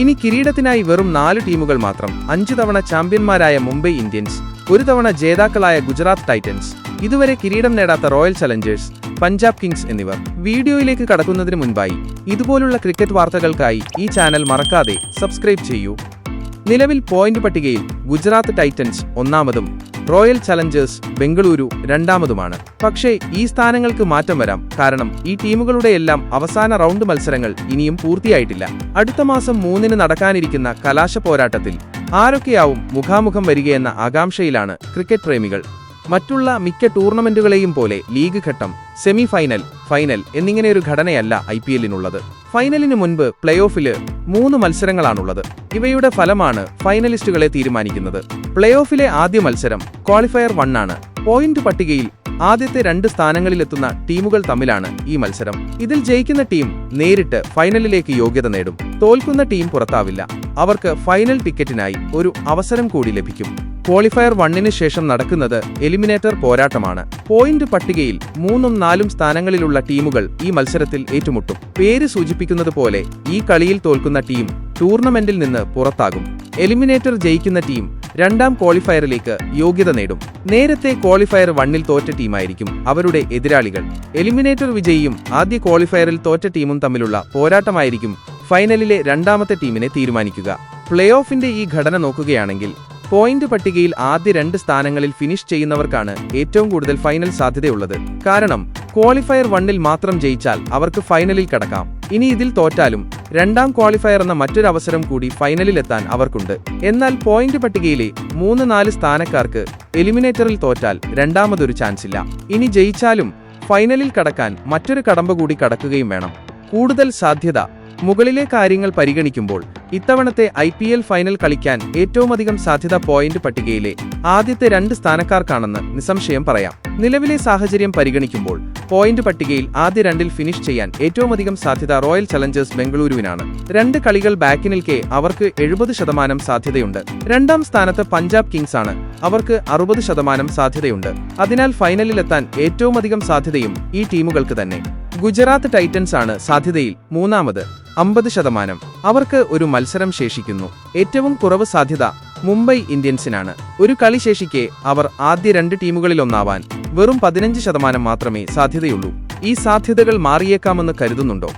ഇനി കിരീടത്തിനായി വെറും നാല് ടീമുകൾ മാത്രം. അഞ്ചു തവണ ചാമ്പ്യന്മാരായ മുംബൈ ഇന്ത്യൻസ് ഒരു തവണ ജേതാക്കളായ ഗുജറാത്ത് ടൈറ്റൻസ് ഇതുവരെ കിരീടം നേടാത്ത റോയൽ ചലഞ്ചേഴ്സ് പഞ്ചാബ് കിങ്സ് എന്നിവർ. വീഡിയോയിലേക്ക് കടക്കുന്നതിന് മുൻപായി ഇതുപോലുള്ള ക്രിക്കറ്റ് വാർത്തകൾക്കായി ഈ ചാനൽ മറക്കാതെ സബ്സ്ക്രൈബ് ചെയ്യൂ. നിലവിൽ പോയിന്റ് പട്ടികയിൽ ഗുജറാത്ത് ടൈറ്റൻസ് ഒന്നാമതും റോയൽ ചലഞ്ചേഴ്സ് ബംഗളൂരു രണ്ടാമതുമാണ്. പക്ഷേ ഈ സ്ഥാനങ്ങൾക്ക് മാറ്റം വരാം. കാരണം ഈ ടീമുകളുടെയെല്ലാം അവസാന റൗണ്ട് മത്സരങ്ങൾ ഇനിയും പൂർത്തിയായിട്ടില്ല. അടുത്ത മാസം മൂന്നിന് നടക്കാനിരിക്കുന്ന കലാശ പോരാട്ടത്തിൽ ആരൊക്കെയാവും മുഖാമുഖം വരികയെന്ന ആകാംക്ഷയിലാണ് ക്രിക്കറ്റ് പ്രേമികൾ. മറ്റുള്ള മിക്ക ടൂർണമെന്റുകളെയും പോലെ ലീഗ് ഘട്ടം സെമി ഫൈനൽ ഫൈനൽ എന്നിങ്ങനെയൊരു ഘടനയല്ല ഐ പി എല്ലിനുള്ളത്. ഫൈനലിന് മുൻപ് പ്ലേ ഓഫിൽ മൂന്ന് മത്സരങ്ങളാണുള്ളത്. ഇവയുടെ ഫലമാണ് ഫൈനലിസ്റ്റുകളെ തീരുമാനിക്കുന്നത്. പ്ലേ ഓഫിലെ ആദ്യ മത്സരം ക്വാളിഫയർ വൺ ആണ് പോയിന്റ് പട്ടികയിൽ ആദ്യത്തെ രണ്ട് സ്ഥാനങ്ങളിലെത്തുന്ന ടീമുകൾ തമ്മിലാണ് ഈ മത്സരം. ഇതിൽ ജയിക്കുന്ന ടീം നേരിട്ട് ഫൈനലിലേക്ക് യോഗ്യത നേടും. തോൽക്കുന്ന ടീം പുറത്താവില്ല. അവർക്ക് ഫൈനൽ ടിക്കറ്റിനായി ഒരു അവസരം കൂടി ലഭിക്കും. ക്വാളിഫയർ വണ്ണിന് ശേഷം നടക്കുന്നത് എലിമിനേറ്റർ പോരാട്ടമാണ്. പോയിന്റ് പട്ടികയിൽ മൂന്നും നാലും സ്ഥാനങ്ങളിലുള്ള ടീമുകൾ ഈ മത്സരത്തിൽ ഏറ്റുമുട്ടും. പേര് സൂചിപ്പിക്കുന്നത് പോലെ ഈ കളിയിൽ തോൽക്കുന്ന ടീം ടൂർണമെന്റിൽ നിന്ന് പുറത്താകും. എലിമിനേറ്റർ ജയിക്കുന്ന ടീം രണ്ടാം ക്വാളിഫയറിലേക്ക് യോഗ്യത നേടും. നേരത്തെ ക്വാളിഫയർ വണ്ണിൽ തോറ്റ ടീമായിരിക്കും അവരുടെ എതിരാളികൾ. എലിമിനേറ്റർ വിജയിയും ആദ്യ ക്വാളിഫയറിൽ തോറ്റ ടീമും തമ്മിലുള്ള പോരാട്ടമായിരിക്കും ഫൈനലിലെ രണ്ടാമത്തെ ടീമിനെ തീരുമാനിക്കുക. പ്ലേ ഓഫിന്റെ ഈ ഘടന നോക്കുകയാണെങ്കിൽ പോയിന്റ് പട്ടികയിൽ ആദ്യ രണ്ട് സ്ഥാനങ്ങളിൽ ഫിനിഷ് ചെയ്യുന്നവർക്കാണ് ഏറ്റവും കൂടുതൽ ഫൈനൽ സാധ്യതയുള്ളത്. കാരണം ക്വാളിഫയർ വണ്ണിൽ മാത്രം ജയിച്ചാൽ അവർക്ക് ഫൈനലിൽ കടക്കാം. ഇനി ഇതിൽ തോറ്റാലും രണ്ടാം ക്വാളിഫയർ എന്ന മറ്റൊരു അവസരം കൂടി ഫൈനലിലെത്താൻ അവർക്കുണ്ട്. എന്നാൽ പോയിന്റ് പട്ടികയിലെ മൂന്ന് നാല് സ്ഥാനക്കാർക്ക് എലിമിനേറ്ററിൽ തോറ്റാൽ രണ്ടാമതൊരു ചാൻസ് ഇല്ല ഇനി ജയിച്ചാലും ഫൈനലിൽ കടക്കാൻ മറ്റൊരു കടമ്പ കൂടി കടക്കുകയും വേണം. കൂടുതൽ സാധ്യത മുകളിലെ കാര്യങ്ങൾ പരിഗണിക്കുമ്പോൾ ഇത്തവണത്തെ ഐ പി എൽ ഫൈനൽ കളിക്കാൻ ഏറ്റവുമധികം സാധ്യത പോയിന്റ് പട്ടികയിലെ ആദ്യത്തെ രണ്ട് സ്ഥാനക്കാർക്കാണെന്ന് നിസ്സംശയം പറയാം. നിലവിലെ സാഹചര്യം പരിഗണിക്കുമ്പോൾ പോയിന്റ് പട്ടികയിൽ ആദ്യ രണ്ടിൽ ഫിനിഷ് ചെയ്യാൻ ഏറ്റവുമധികം സാധ്യത റോയൽ ചലഞ്ചേഴ്സ് ബംഗളൂരുവിനാണ്. രണ്ട് കളികൾ ബാക്കി നിൽക്കെ അവർക്ക് എഴുപത് ശതമാനം സാധ്യതയുണ്ട്. രണ്ടാം സ്ഥാനത്ത് പഞ്ചാബ് കിങ്സ് ആണ്. അവർക്ക് അറുപത് ശതമാനം സാധ്യതയുണ്ട്. അതിനാൽ ഫൈനലിലെത്താൻ ഏറ്റവുമധികം സാധ്യതയും ഈ ടീമുകൾക്ക് തന്നെ. ഗുജറാത്ത് ടൈറ്റൻസ് ആണ് സാധ്യതയിൽ മൂന്നാമത്. അമ്പത് ശതമാനം. അവർക്ക് ഒരു മത്സരം ശേഷിക്കുന്നു. ഏറ്റവും കുറവ് സാധ്യത മുംബൈ ഇന്ത്യൻസിനാണ്. ഒരു കളി ശേഷിക്കെ അവർ ആദ്യ രണ്ട് ടീമുകളിലൊന്നാവാൻ വെറും പതിനഞ്ച് ശതമാനം മാത്രമേ സാധ്യതയുള്ളൂ. ഈ സാധ്യതകൾ മാറിയേക്കാമെന്ന് കരുതുന്നുണ്ടോ?